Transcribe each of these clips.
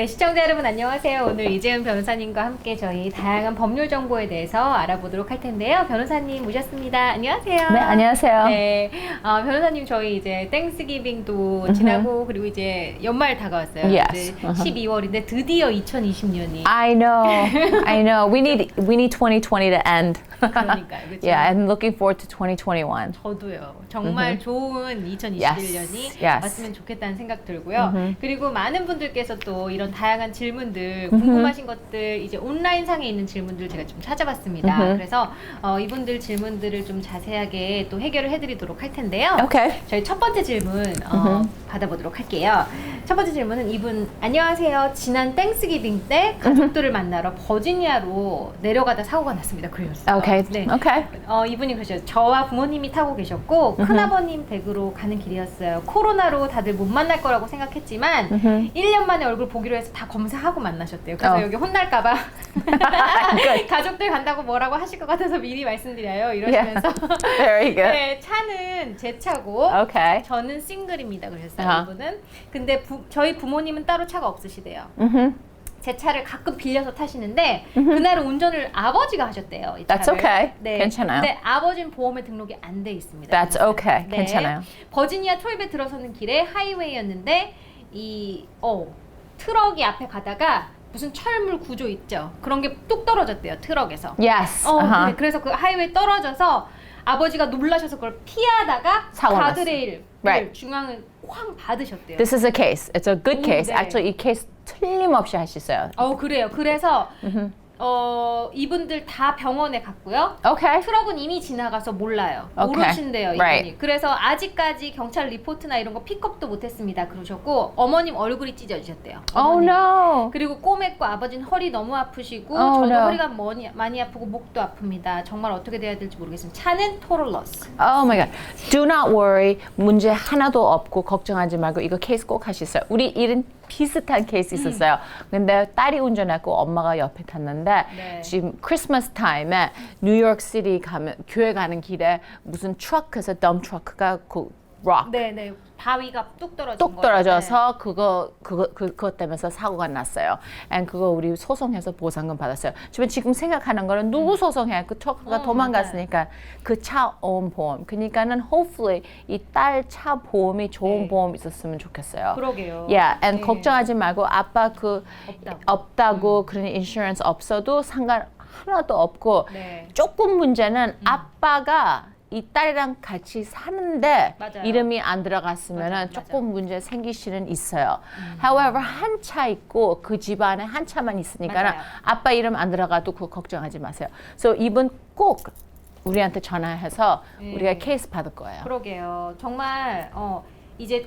네, 시청자 여러분 안녕하세요. 오늘 이재은 변호사님과 함께 저희 다양한 법률 정보에 대해서 알아보도록 할 텐데요. 변호사님 모셨습니다. 안녕하세요. 네, 안녕하세요. 네, 어, 변호사님 저희 이제 땡스기빙도 지나고 그리고 이제 연말 다가왔어요. Yes. 이제 Uh-huh. 12월인데 드디어 2020년이 I know, I know. We need we need 2020 to end. 그러니까요. 그렇죠? yeah, I'm looking forward to 2021. 저도요. 정말 좋은 2021년이 Yes, yes. 왔으면 좋겠다는 생각 들고요. 그리고 많은 분들께서 또 이런 다양한 질문들, 궁금하신 것들, 이제 온라인 상에 있는 질문들 제가 좀 찾아봤습니다. 그래서 어, 이분들 질문들을 좀 자세하게 또 해결을 해드리도록 할 텐데요. Okay. 저희 첫 번째 질문 어, 받아보도록 할게요. 첫 번째 질문은 이분 안녕하세요. 지난 땡스기빙 때 가족들을 만나러 버지니아로 내려가다 사고가 났습니다. 그러셨어요. Okay. 네. Okay. 어, 이분이 그러셨어요. 저와 부모님이 타고 계셨고 큰아버님 댁으로 가는 길이었어요. 코로나로 다들 못 만날 거라고 생각했지만 1년 만에 얼굴 보기로 해서 다 검사하고 만나셨대요. 그래서 어. 여기 혼날까 봐 가족들 간다고 뭐라고 하실 것 같아서 미리 말씀드려요. 이러시면서 Very good. 네, 차는 제 차고 Okay. 저는 싱글입니다. 그랬어요. 아하. 이분은. 근데 부- 저희 부모님은 따로 차가 없으시대요. Mhm. 제 차를 가끔 빌려서 타시는데 그날은 운전을 아버지가 하셨대요. 이 That's 차를. okay. 네. 괜찮아요. 근데 아버지는 보험에 등록이 안 돼 있습니다. That's okay. 네. 괜찮아요. 버지니아 톨에 들어서는 길에 하이웨이였는데 이 어, 트럭이 앞에 가다가 무슨 철물 구조 있죠. 그런 게 뚝 떨어졌대요. 트럭에서. Yes. 어, uh-huh. 그래, 그래서 그 하이웨이 떨어져서 아버지가 놀라셔서 그걸 피하다가 사고 났어요. 가드레일 Right. 중앙을 쾅 받으셨대요. This is a case. It's a good 음, case. 네. Actually, 이 케이스 틀림없이 할 수 있어요. 어 그래요. 그래서 어 이분들 다 병원에 갔고요. Okay. 트럭은 이미 지나가서 몰라요. 오케이. 모르신대요, 이분이. Right. 그래서 아직까지 경찰 리포트나 이런 거 픽업도 못했습니다. 그러셨고 어머님 얼굴이 찢어지셨대요. Oh 어머님. no. 그리고 꼬맥과 아버지는 허리 너무 아프시고 Oh, 저도 no. 허리가 많이, 많이 아프고 목도 아픕니다. 정말 어떻게 돼야 될지 모르겠습니다. 차는 토럴 러스. Oh my god. Do not worry. 문제 하나도 없고 걱정하지 말고 이거 케이스 꼭 하시어요. 우리 일은 비슷한 케이스 있었어요. 근데 딸이 운전했고 엄마가 옆에 탔는데 네. 지금 크리스마스 타임에 뉴욕 시티 가면 교회 가는 길에 무슨 트럭에서 덤 트럭가 그 록. 네네 바위가 뚝 떨어진 똑 거예요. 떨어져서 그거 그거 그, 그것 때문에 사고가 났어요. and 그거 우리 소송해서 보상금 받았어요. 지금 지금 생각하는 거는 누구 소송해? 그 트럭가 어, 도망갔으니까 그 차 온 보험. 그러니까는 hopefully 이 딸 차 보험이 좋은 네. 보험 있었으면 좋겠어요. 그러게요. Yeah, and 네. 걱정하지 말고 아빠 그 없다고. 없다고 그런 인슈런스 없어도 상관 하나도 없고 네. 조금 문제는 아빠가 이 딸이랑 같이 사는데 맞아요. 이름이 안 들어갔으면 맞아, 은 맞아. 조금 문제 생길 수는 있어요. However 한 차 있고 그 집안에 한 차만 있으니까. 아빠 이름 안 들어가도 그 걱정하지 마세요. So 이분 꼭 우리한테 전화해서 네. 우리가 케이스 받을 거예요. 그러게요. 정말 어 이제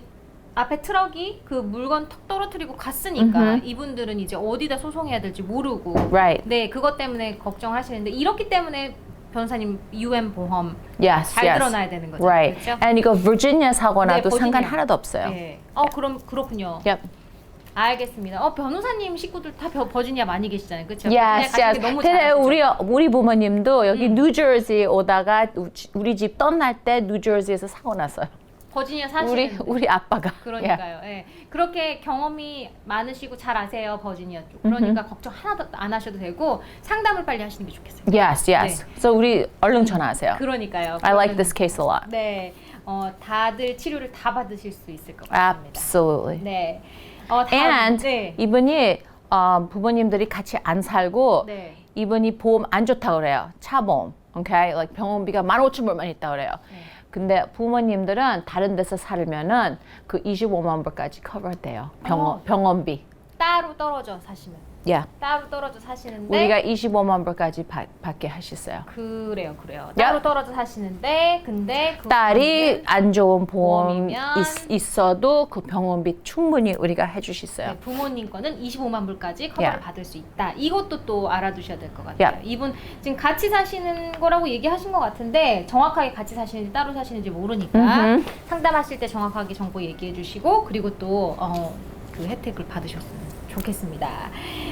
앞에 트럭이 그 물건 턱 떨어뜨리고 갔으니까 음흠. 이분들은 이제 어디다 소송해야 될지 모르고 Right. 네 그것 때문에 걱정하시는데 이렇기 때문에 변호사님 UN 보험 Yes, 잘 yes. 들어놔야 되는 거죠. Right. 그렇죠? And 이거 버지니아 사고 네, 나도 상관 버지니아. 하나도 없어요. 네. 어 그럼 그렇군요. Yep. 알겠습니다. 어 변호사님 식구들 다 버- 버지니아 많이 계시잖아요. 그렇죠? Yes, yes. 음. 우리 우리 부모님도 여기 뉴저지 오다가 우- 우리 집 떠날 때 뉴저지에서 사고 났어요. 버지니아 사시는 우리 우리 아빠가. 그러니까요. 예. 그렇게 경험이 많으시고 잘 아세요 버지니아 쪽. 그러니까 걱정 하나도 안 하셔도 되고 상담을 빨리 하시는 게 좋겠어요. Yes, yes. So 우리 얼른 전화하세요. 네. 그러니까요. I like this case a lot. 네, 어, 다들 치료를 다 받으실 수 있을 것 같습니다. Absolutely. 네. 어, 다음, And 네. 이분이 어, 부모님들이 같이 안 살고 네. 이분이 보험 안 좋다고 그래요. 차 보험. Okay? Like 병원비가 15,000불만 있다고 그래요. 네. 근데 부모님들은 다른 데서 살면은 그 25만 불까지 커버돼요. 병원 어. 병원비. 따로 떨어져 사시면 Yeah. 따로 떨어져 사시는데 우리가 25만 불까지 받, 받게 하셨어요. 그래요, 그래요. 야. 따로 떨어져 사시는데 근데 그 딸이 안 좋은 보험 보험이면 있, 있어도 그 병원비 충분히 우리가 해주셨어요. 네, 부모님 거는 25만 불까지 커버를 야. 받을 수 있다. 이것도 또 알아두셔야 될 것 같아요. 야. 이분 지금 같이 사시는 거라고 얘기하신 것 같은데 정확하게 같이 사시는지 따로 사시는지 모르니까 음흠. 상담하실 때 정확하게 정보 얘기해 주시고 그리고 또 어, 그 혜택을 받으셨으면 좋겠습니다.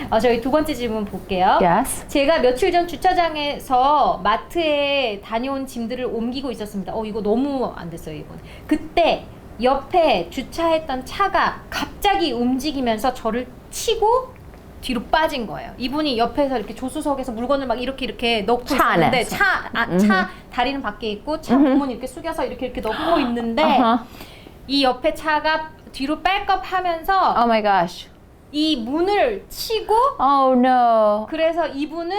어, 저희 두 번째 질문 볼게요. Yes. 제가 며칠 전 주차장에서 마트에 다녀온 짐들을 옮기고 있었습니다. 어, 이거 너무 안 됐어요, 이건. 그때 옆에 주차했던 차가 갑자기 움직이면서 저를 치고 뒤로 빠진 거예요. 이분이 옆에서 이렇게 조수석에서 물건을 막 이렇게 이렇게 넣고 차 있었는데 안에서. 차, 아, 차 다리는 밖에 있고 차 부문 이렇게 숙여서 이렇게 이렇게 넣고 있는데 Uh-huh. 이 옆에 차가 뒤로 백업하면서 Oh my gosh. 이 문을 치고 Oh no. 그래서 이분은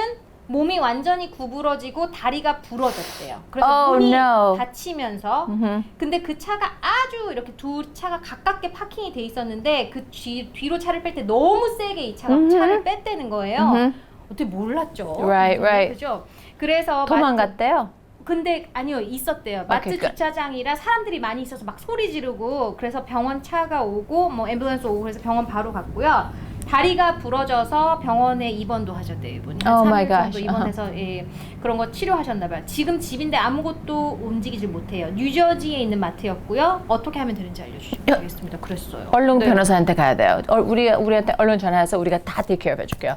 몸이 완전히 구부러지고 다리가 부러졌대요. 그래서 Oh, 문이 no. 닫히면서 Mhm. 근데 그 차가 아주 이렇게 두 차가 가깝게 파킹이 돼 있었는데 그 뒤, 뒤로 차를 뺄 때 너무 세게 이 차가 Mhm. 차를 뺐다는 거예요. Mhm. 어떻게 몰랐죠? Right, right. 그죠? 그래서 도망갔대요. 근데 아니요 있었대요. 마트 오케이, 끝. 주차장이라 사람들이 많이 있어서 막 소리 지르고 그래서 병원 차가 오고 뭐 앰뷸런스 오고 그래서 병원 바로 갔고요. 다리가 부러져서 병원에 입원도 하셨대요 이분이 한 Oh 3일 my 정도 gosh. 입원해서 예, 그런 거 치료하셨나 봐요. 지금 집인데 아무것도 움직이질 못해요. 뉴저지에 있는 마트였고요. 어떻게 하면 되는지 알려주시면 되겠습니다. 그랬어요. 얼른 네. 변호사한테 가야 돼요. 어, 우리 우리한테 얼른 전화해서 우리가 다 테이크케어 해줄게요.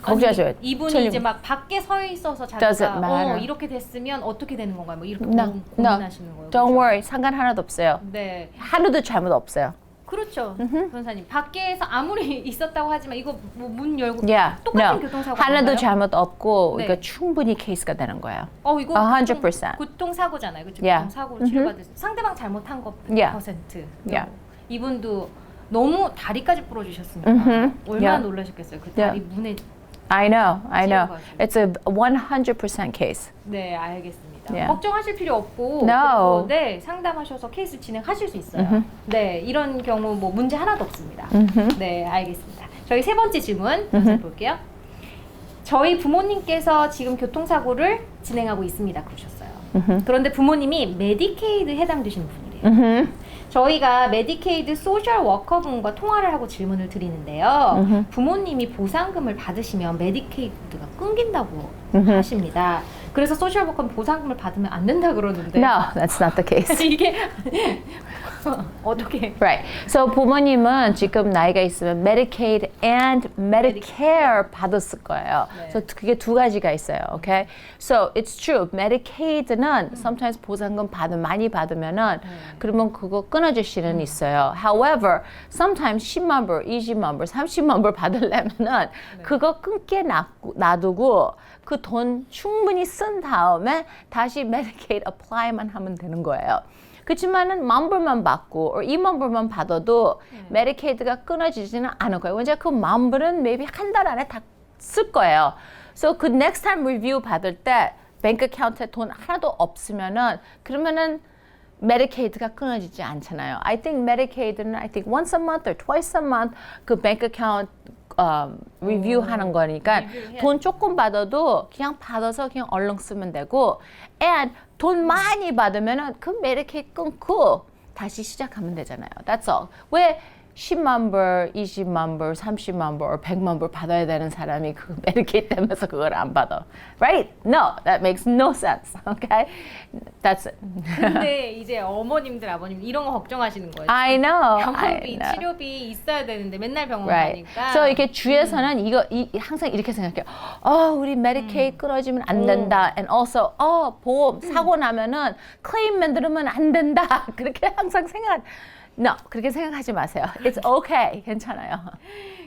걱정하지 마세요. 이분이 틀림- 이제 막 밖에 서 있어서 Doesn't 자기가 matter. 어, 이렇게 됐으면 어떻게 되는 건가요? 뭐 이렇게 No, 고민, no. 고민하시는 거예요. Don't 그렇죠? worry. 상관 하나도 없어요. 네, 하나도 잘못 없어요. 그렇죠, 변호사님. 밖에서 아무리 있었다고 하지만 이거 뭐 문 열고 Yeah. 똑같은 No. 교통사고 하나도 아닌가요? 잘못 없고 네. 이거 충분히 케이스가 되는 거예요. 어 이거 A hundred percent. 교통 사고잖아요, 그렇죠? Yeah. 교통 사고로 치료받을 수 상대방 잘못한 거 100%. Yeah. Yeah. 이분도 너무 다리까지 부러지셨으니까 Mhm. 얼마나 Yeah. 놀라셨겠어요. 그. 다리 문에 I know. I know. It's a 100% case. 네 알겠습니다. Yeah. 걱정하실 필요 없고 No. 네 상담하셔서 케이스 진행하실 수 있어요. 네 이런 경우 뭐 문제 하나도 없습니다. 네 알겠습니다. 저희 세 번째 질문 먼저 볼게요. 저희 부모님께서 지금 교통사고를 진행하고 있습니다. 그러셨어요. 그런데 부모님이 메디케이드 해당되시는 분이래요. 저희가 메디케이드 소셜 워커분과 통화를 하고 질문을 드리는데요. 부모님이 보상금을 받으시면 메디케이드가 끊긴다고 하십니다. 그래서 소셜 워커는 보상금을 받으면 안 된다 그러는데 No, that's not the case. 이게 어떻게 Right. So 부모님은 지금 나이가 있으면 Medicaid and Medicare 받았을 거예요. 네. So 그게 두 가지가 있어요. Okay. So it's true. Medicaid는 sometimes 보상금 받으 많이 받으면은 그러면 그거 끊어질 수는 있어요. However, sometimes 10만 불, 20만 불, 30만 불 받으려면은 그거 끊게 놔- 놔두고 그 돈 충분히 쓴 다음에 다시 Medicaid apply만 하면 되는 거예요. 그렇지만은 만 불만 받고 or 2만 불만 받아도 메디케이드가 끊어지지는 않을 거예요. 왜냐 그 만 불은 maybe 한 달 안에 다 쓸 거예요. So 그 next time review 받을 때 뱅크 카운트에 돈 하나도 없으면은 그러면은 메디케이드가 끊어지지 않잖아요. I think Medicaid는 I think once a month or twice a month 그 뱅크 카운트 um, 리뷰 하는 거니까 돈 조금 받아도 그냥 받아서 그냥 얼른 쓰면 되고 and 돈 많이 받으면은 그 메디케이드 끊고 다시 시작하면 되잖아요. That's all. 왜 10만 불, 20만 불, 30만 불, 100만 불 받아야 되는 사람이 그 메디케이드 때문에 그걸 안 받아. Right? No, that makes no sense. Okay? That's it. 근데 이제 어머님들 아버님 이런 거 걱정하시는 거예요. I know. I 병원비, know. 치료비 있어야 되는데 맨날 병원 Right. 가니까. So 이렇게 주에서는 이거 이, 항상 이렇게 생각해요. 어, 우리 메디케이드 끊어지면 안 된다. And also, 어, 보험 사고 나면은 클레임 만들면 안 된다. 그렇게 항상 생각. No, 그렇게 생각하지 마세요. It's okay. 괜찮아요.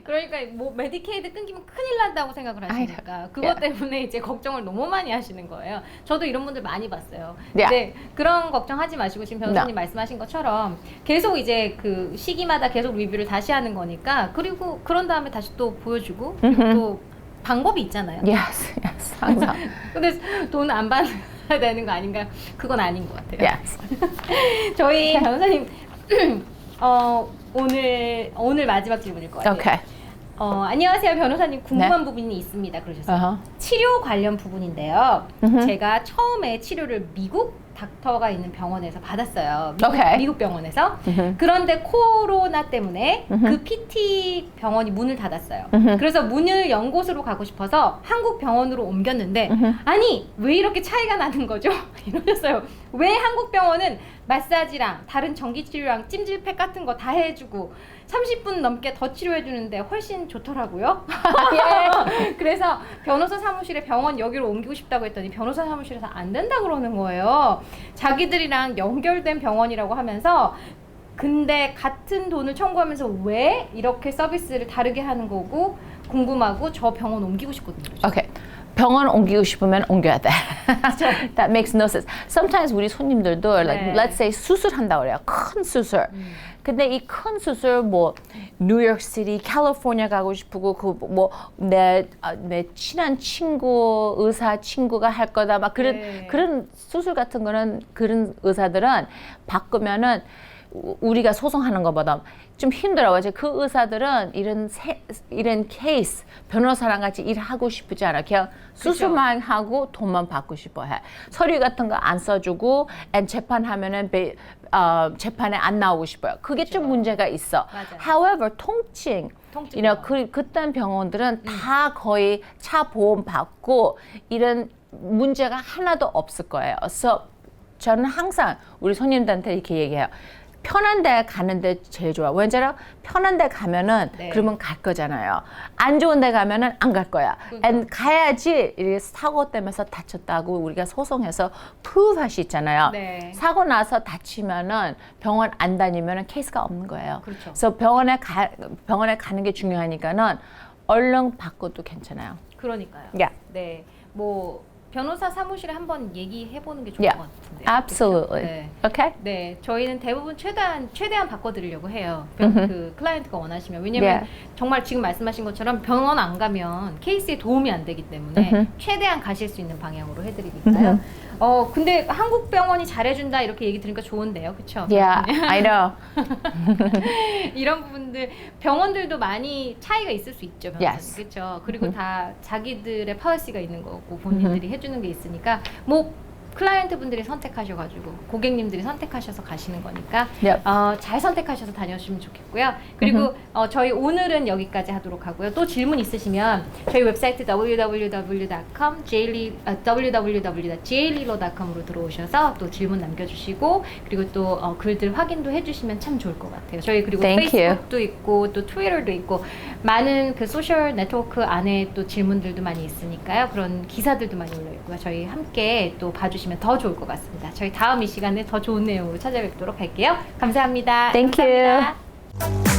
그러니까 뭐 메디케이드 끊기면 큰일 난다고 생각을 하시니까. 그것. 때문에 이제 걱정을 너무 많이 하시는 거예요. 저도 이런 분들 많이 봤어요. 근데 그런 걱정하지 마시고 지금 변호사님 No. 말씀하신 것처럼 계속 이제 그 시기마다 계속 리뷰를 다시 하는 거니까 그리고 그런 다음에 다시 또 보여주고 그리고 또 방법이 있잖아요. Yes, yes. 항상. 근데 돈 안 받아야 되는 거 아닌가? 그건 아닌 것 같아요. Yes. 저희 변호사님 어, 오늘 오늘 마지막 질문일 것 같아요. Okay. 어, 안녕하세요 변호사님 궁금한 부분이 있습니다 그러셨어요. Uh-huh. 치료 관련 부분인데요. 음흠. 제가 처음에 치료를 미국 닥터가 있는 병원에서 받았어요. 미국, 오케이. 미국 병원에서. 음흠. 그런데 코로나 때문에 음흠. 그 PT 병원이 문을 닫았어요. 음흠. 그래서 문을 연 곳으로 가고 싶어서 한국 병원으로 옮겼는데 음흠. 아니 왜 이렇게 차이가 나는 거죠? 이러셨어요. 왜 한국 병원은 마사지랑 다른 전기 치료랑 찜질팩 같은 거 다 해주고 30분 넘게 더 치료해 주는데 훨씬 좋더라고요. 예. 그래서 변호사 사무 실에 병원 여기로 옮기고 싶다고 했더니 변호사 사무실에서 안 된다 그러는 거예요. 자기들이랑 연결된 병원이라고 하면서 근데 같은 돈을 청구하면서 왜 이렇게 서비스를 다르게 하는 거고 궁금하고 저 병원 옮기고 싶거든요. Okay. 병원 옮기고 싶으면 옮겨야 돼. That makes no sense. Sometimes 우리 손님들도 like 네. let's say 수술한다 그래요. 큰 수술. 근데 이 큰 수술 뭐 뉴욕 시티, 캘리포니아 가고 싶고 그 그뭐내내 내 친한 친구 의사 친구가 할 거다 막 그런 네. 그런 수술 같은 거는 그런 의사들은 바꾸면은 우- 우리가 소송하는 것보다 좀 힘들어요. 이제 그 의사들은 이런 세, 이런 케이스 변호사랑 같이 일하고 싶지 않아. 그냥 수술만 하고 돈만 받고 싶어 해. 서류 같은 거 안 써주고 앤 재판하면은 배- 어, 재판에 안 나오고 싶어요. 그게 좀 문제가 있어. 맞아요. However, 통증, 통증 you know. 그 그딴 병원들은 다 거의 차 보험 받고 이런 문제가 하나도 없을 거예요. So 저는 항상 우리 손님들한테 이렇게 얘기해요. 편한 데 가는 데 제일 좋아. 왜냐면 편한 데 가면은 네. 그러면 갈 거잖아요. 안 좋은 데 가면은 안 갈 거야. 그러니까. And 가야지 이렇게 사고 때문에 다쳤다고 우리가 소송해서 prove 할수 있잖아요. 네. 사고 나서 다치면은 병원 안 다니면은 케이스가 없는 거예요. 그렇죠. 그래서 병원에 가 병원에 가는 게 중요하니까는 얼른 바꿔도 괜찮아요. 그러니까요. Yeah. 네. 뭐 변호사 사무실에 한번 얘기해 보는 게 좋을 Yeah. 것 같은데. Absolutely. 네. Okay? 네, 저희는 대부분 최대한 최대한 바꿔드리려고 해요. 병- 그 클라이언트가 원하시면 왜냐면 Yeah. 정말 지금 말씀하신 것처럼 병원 안 가면 케이스에 도움이 안 되기 때문에 음흠. 최대한 가실 수 있는 방향으로 해드리니까요. 어 근데 한국 병원이 잘해준다 이렇게 얘기 들으니까 좋은데요, 그렇죠? Yeah, I know. 이런 부분들 병원들도 많이 차이가 있을 수 있죠, 변호사님. Yes. 그렇죠. 그리고 다 자기들의 파워시가 있는 거고 본인들이 해 주는 게 있으니까 뭐 클라이언트 분들이 선택하셔가지고 고객님들이 선택하셔서 가시는 거니까 Yep. 어, 잘 선택하셔서 다녀주시면 좋겠고요. 그리고 어, 저희 오늘은 여기까지 하도록 하고요. 또 질문 있으시면 저희 웹사이트 www.com, 아, www.jlilo.com으로 들어오셔서 또 질문 남겨주시고 그리고 또 어, 글들 확인도 해주시면 참 좋을 것 같아요. 저희 그리고 Thank you. 페이스북도 있고 또 트위터도 있고 많은 그 소셜 네트워크 안에 또 질문들도 많이 있으니까요. 그런 기사들도 많이 올려 있고요. 저희 함께 또 봐주시면 더 좋을 것 같습니다. 저희 다음 이 시간에 더 좋은 내용으로 찾아뵙도록 할게요. 감사합니다. Thank you. 감사합니다.